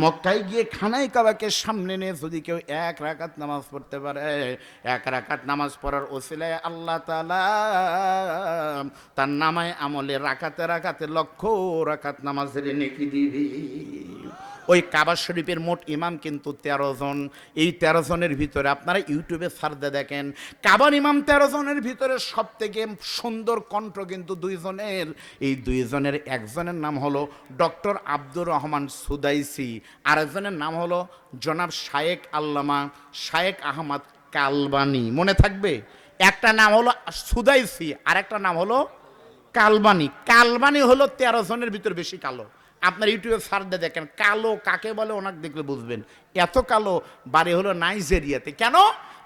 মক্কায় গিয়ে খানাই কাবাকে সামনে নিয়ে যদি কেউ এক রাকাত নামাজ পড়তে পারে, এক রাকাত নামাজ পড়ার ওসিলায় আল্লাহ তালা তার নামায় আমলে রাকাতে রাকাতে লক্ষ রাকাত নামাজের নেকি দিবি। ওই কাবা শরীফের মোট ইমাম কিন্তু তেরো জন। এই তেরো জনের ভিতরে আপনারা ইউটিউবে সার্দে দেখেন, কাবার ইমাম তেরো জনের ভিতরে সব থেকে সুন্দর কণ্ঠ কিন্তু দুইজনের। এই দুইজনের একজনের নাম হলো ডক্টর আব্দুর রহমান সুদাইসি, আরেকজনের নাম হলো জনাব শায়েক আল্লামা শায়েক আহমদ কালবানি। মনে থাকবে? একটা নাম হলো সুদাইসি আর একটা নাম হলো কালবানি। কালবানি হলো তেরো জনের ভিতর বেশি কালো। আপনার ইউটিউবে সার্চে দেখেন, কালো কাকে বলে ওনাকে দেখলে বুঝবেন। এত কালো, বাড়ি হলো নাইজেরিয়াতে। কেন?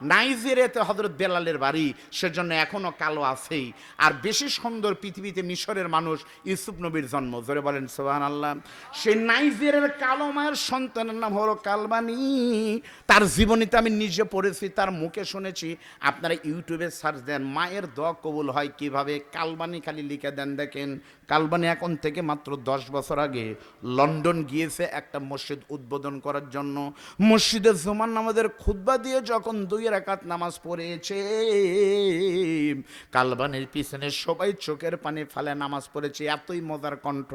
নাইজেরিয়াতে হজরত বেলালের বাড়ি, সেজন্য এখনও কালো আছেই। আর বেশি সুন্দর পৃথিবীতে মিশরের মানুষ ইউসুফ নবীর জন্ম। জোরে বলেন সোহান আল্লাহ সেই নাইজেরিয়ার কালো মায়ের সন্তানের নাম হলো কালবানি। তার জীবনীতে আমি নিজে পড়েছি, তার মুখে শুনেছি। আপনারা ইউটিউবে সার্চ দেন, মায়ের দোয়া কবুল হয় কীভাবে? কালবানি খালি লিখে দেন, দেখেন। কালবানি এখন থেকে মাত্র দশ বছর আগে লন্ডন গিয়েছে একটা মসজিদ উদ্বোধন করার জন্য। মসজিদের জমান নামাজের খুদ্া দিয়ে যখন দুই রাকাত নামাজ পড়েছে, কালবানির পিছনে সবাই চোখের পানি ফালে নামাজ পড়েছে, এতই মজার কণ্ঠ।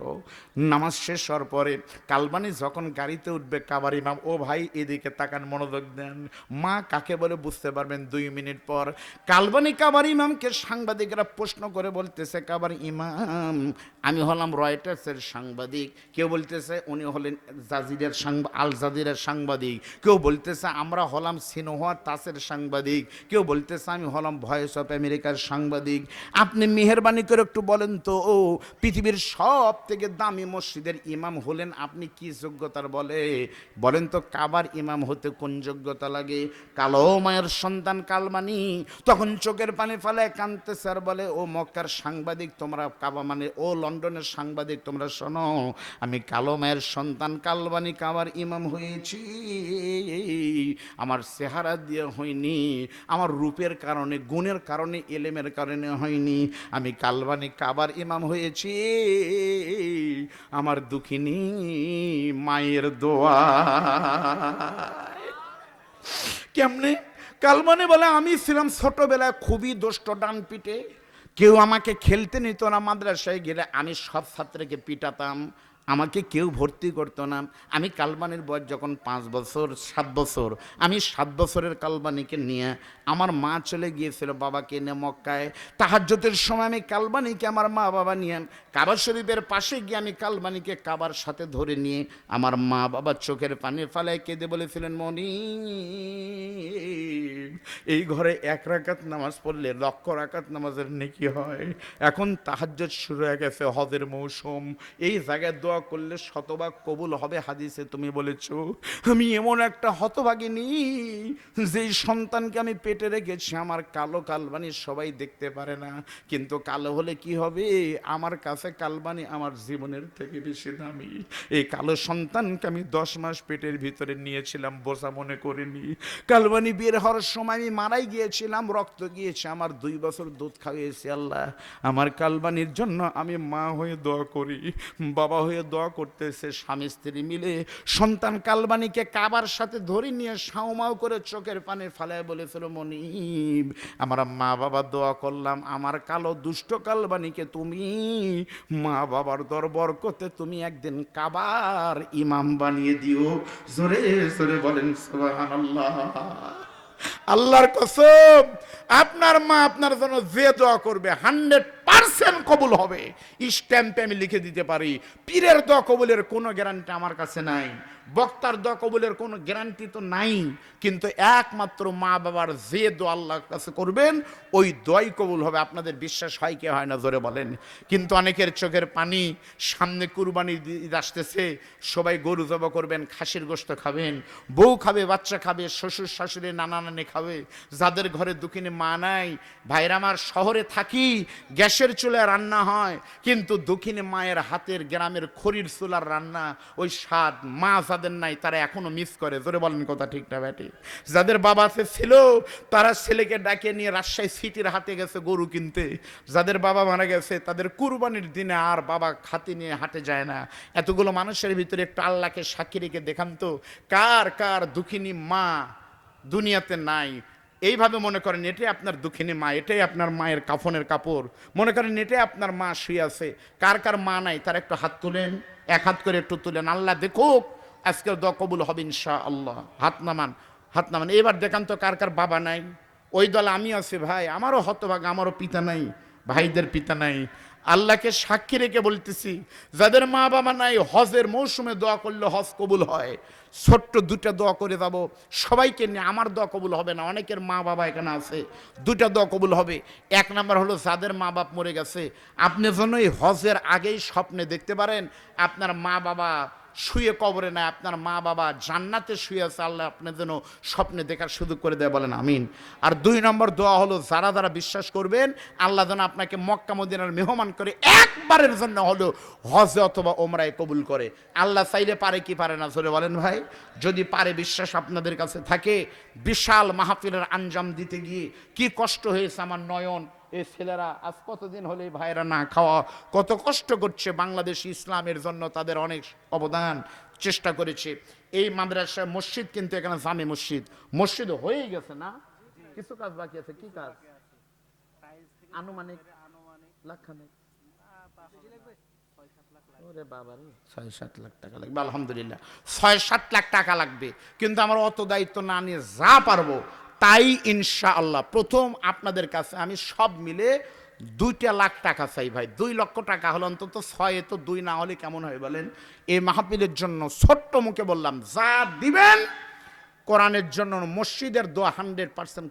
নামাজ শেষ হওয়ার পরে কালবানি যখন গাড়িতে উঠবে, কাবার ইমাম, ও ভাই, এদিকে তাকান, মনোযোগ দেন। মা কাকে বলে বুঝতে পারবেন দুই মিনিট পর। কালবানি কাবার ইমামকে সাংবাদিকরা প্রশ্ন করে বলতেছে, কাবার ইমাম আমি হলাম রয়টার্সের সাংবাদিক। কেউ বলতেছে উনি হলেন জাজিরের সাংবা, আল জাজিরের সাংবাদিক। কেউ বলতেছে আমরা হলাম সিনোহা তাসের সাংবাদিক। কেউ বলতেছে আমি হলাম ভয়েস অফ আমেরিকার সাংবাদিক। আপনি মেহরবানি করে একটু বলেন তো, ও পৃথিবীর সব থেকে দামি মসজিদের ইমাম হলেন আপনি কি যোগ্যতার বলে? বলেন তো কাবার ইমাম হতে কোন যোগ্যতা লাগে? কালো মায়ের সন্তান কালমানি। তখন চোখের পানি ফেলে কানতে স্যার বলে, ও মক্কার সাংবাদিক, তোমরা কাবা মানে ও লন্ডনের সাংবাদিক, তোমরা শোনো, আমি কালো মায়ের সন্তান কালবানি কাবার ইমাম হয়েছি। আমার চেহারা দিয়ে হয়নি, আমার রূপের কারণে, গুণের কারণে, এলেমের কারণে হয়নি, আমি কালবানি কাবার ইমাম হয়েছি। আমার দুঃখিনী মায়ের দোয়া। কেমনে? কালমানে বলে, আমি ছিলাম ছোটবেলায় খুবই দুষ্ট ডান পিটে কেউ আমাকে খেলতে নিত না মাদ্রাসায় গেলে আমি সব ছাত্রকে পিটাতাম আমাকে কেউ ভর্তি করতো না। আমি কালবানির বয়স যখন পাঁচ বছর, সাত বছর, আমি সাত বছরের কালবানিকে নিয়ে আমার মা চলে গিয়েছিল বাবাকে নিয়ে মক্কায়। তাহাজ্যতের সময় আমি কালবানিকে আমার মা বাবা নিয়ে, কাবা শরীফের পাশে গিয়ে আমি কালবানিকে কাবার সাথে ধরে নিয়ে আমার মা বাবা চোখের পানি ফালায় কেঁদে বলেছিলেন মনি এই ঘরে এক রাকাত নামাজ পড়লে লক্ষ রাকাত নামাজের নেকি হয়। এখন তাহাজ্জত শুরু হয়ে গেছে, হজের মৌসুম। এই জায়গায় দোয়া করলে শতভাগ কবুল হবে হাদিসে, তুমি বলেছ। আমি এমন একটা হতভাগিনী, যেই সন্তানকে আমি পেটে রেখেছি, আমার কালো কালবানি সবাই দেখতে পারে না। কিন্তু কালো হলে কি হবে? আমার কাছে কালবানি আমার জীবনের থেকে বেশি দামি। এই কালো সন্তানকে আমি দশ মাস পেটের ভিতরে নিয়েছিলাম, বোঝা মনে করিনি। কালবানি বের হওয়ার সময় আমি মারাই গিয়েছিলাম, রক্ত গিয়েছে, আমার দুই বছর দুধ খাইয়েছি আল্লাহ। আমার কালবানির জন্য আমি মা হয়ে দোয়া করি, বাবা হয়ে দোয়া করতেছে স্বামী স্ত্রী মিলে। সন্তান কালবানিকে কাবার সাথে ধরে নিয়ে সাউমাও করে চোখের পানে ফালায় বলেছিল, মনিব, আমার মা বাবা দোয়া করলাম, আমার কালো দুষ্ট কালবানিকে তুমি মা বাবার দরবার করতে তুমি একদিন কাবার ইমাম বানিয়ে দিও। জোরে জোরে বলেন, সুবহানাল্লাহ। আল্লাহর কসম, আপনার মা আপনার জন্য যে দোয়া করবে হান্ড্রেড পার্সেন্ট কবুল হবে। স্ট্যাম্পে আমি লিখে দিতে পারি। পীরের দোয়া কবুলের কোনো গ্যারান্টি আমার কাছে নাই। বক্তার দোয়া কবুলের কোনো গ্যারান্টি তো নাই, কিন্তু একমাত্র মা বাবার যে দোয়া আল্লাহর কাছে করবেন, ওই দোয়াই কবুল হবে। আপনাদের বিশ্বাস হয় কি হয় না, জোরে বলেন। কিন্তু অনেকের চোখের পানি, সামনে কুরবানি আসতেছে, সবাই গরু জব করবেন, খাসির গোস্ত খাবেন, বউ খাবে, বাচ্চা খাবে, শ্বশুর শাশুড়ি, নানা নানি খাবে, যাদের ঘরে দুকিনে মা নাই ভাইরা আমার শহরে থাকি, গ্যাসের চুলা রান্না হয়, কিন্তু দক্ষিণে মায়ের হাতের গ্রামের খড়ির চুলার রান্না, ওই স্বাদ মা যাদের নাই, তারা এখনও মিস করে। জোরে বলেন কথা ঠিক না, ব্যাটি। যাদের বাবা আছে ছিল তারা ছেলেকে ডাকে নিয়ে রাজশাহী সিটির হাতে গেছে গরু কিনতে। যাদের বাবা মারা গেছে, তাদের কুরবানির দিনে আর বাবা খাতি নিয়ে হাটে যায় না। এতগুলো মানুষের ভিতরে একটু আল্লাহকে সাক্ষী রেখে দেখান তো, কার কার দুঃখিনী মা দুনিয়াতে নাই? এইভাবে মনে করেন, এটাই আপনার দুঃখিনী মা, এটাই আপনার মায়ের কাফনের কাপড়। মনে করেন, এটাই আপনার মা শুয়ে আছে। কার কার মা নাই, তার একটু হাত তুলেন, এক হাত করে একটু তুলেন। আল্লাহ দেখুক আজকের দ কবুল হবে ইনশা আল্লাহ হাত নামান হাত নামান। এবার দেখান তো কার কার বাবা নাই। ওই দল আমি আছি ভাই, আমারও হতভাগ, আমারও পিতা নাই, ভাইদের পিতা নাই। আল্লাহকে সাক্ষী রেখে বলতেছি, যাদের মা বাবা নাই, হজের মৌসুমে দোয়া করলে হজ কবুল হয়। ছোট্ট দুটা দোয়া করে যাব, সবাইকে নিয়ে আমার দোয়া কবুল হবে না, অনেকের মা বাবা এখানে আছে দুটা দোয়া কবুল হবে। এক নাম্বার হলো, যাদের মা বাপ মরে গেছে, আপনি যেন এই হজের আগেই স্বপ্নে দেখতে পারেন, আপনার মা বাবা শুয়ে কবরে না আপনার মা বাবা জান্নাতে শুয়ে আছে, আল্লাহ আপনার যেন স্বপ্নে দেখার সুযোগ করে দেয় বলেন, আমিন। আর দুই নম্বর দোয়া হলো, যারা যারা বিশ্বাস করবেন, আল্লাহ যেন আপনাকে মক্কা মদিনার মেহমান করে একবারের জন্য হলো হজে অথবা ওমরায় কবুল করে। আল্লাহ চাইলে পারে কি পারে না ধরে বলেন ভাই? যদি পারে বিশ্বাস আপনাদের কাছে থাকে, বিশাল মাহফিলের আঞ্জাম দিতে গিয়ে কি কষ্ট হয়েছে আমার নয়ন এই ছেলেরা আজ কতদিন হলে ভাইরা না খাওয়া? কত কষ্ট করছে বাংলাদেশ ইসলামের জন্য তাদের অনেক অবদান চেষ্টা করেছে। এই মাদ্রাসা মসজিদ কিন্তু এখানে জামে মসজিদ। মসজিদ হয়ে গেছে না? কিছু কাজ বাকি আছে? কি কাজ? আনুমানিক? লাখখানেক ওরে ছয় সাত লাখ টাকা লাগবে, আলহামদুলিল্লাহ। ছয় সাত লাখ টাকা লাগবে। কিন্তু আমার অত দায়িত্ব না নিয়ে যা পারব তাই ইনশা আল্লাহ প্রথম আপনাদের কাছে আমি সব মিলে দুইটা লাখ টাকা চাই ভাই। দুই লক্ষ টাকা হলো অন্তত ছয়ে তো দুই না হলে কেমন হয় বলেন? এই মাহফিলের জন্য ছোট্ট মুখে বললাম, যা দিবেন কোরআনের জন্য মসজিদের দোয়া হান্ড্রেড পার্সেন্ট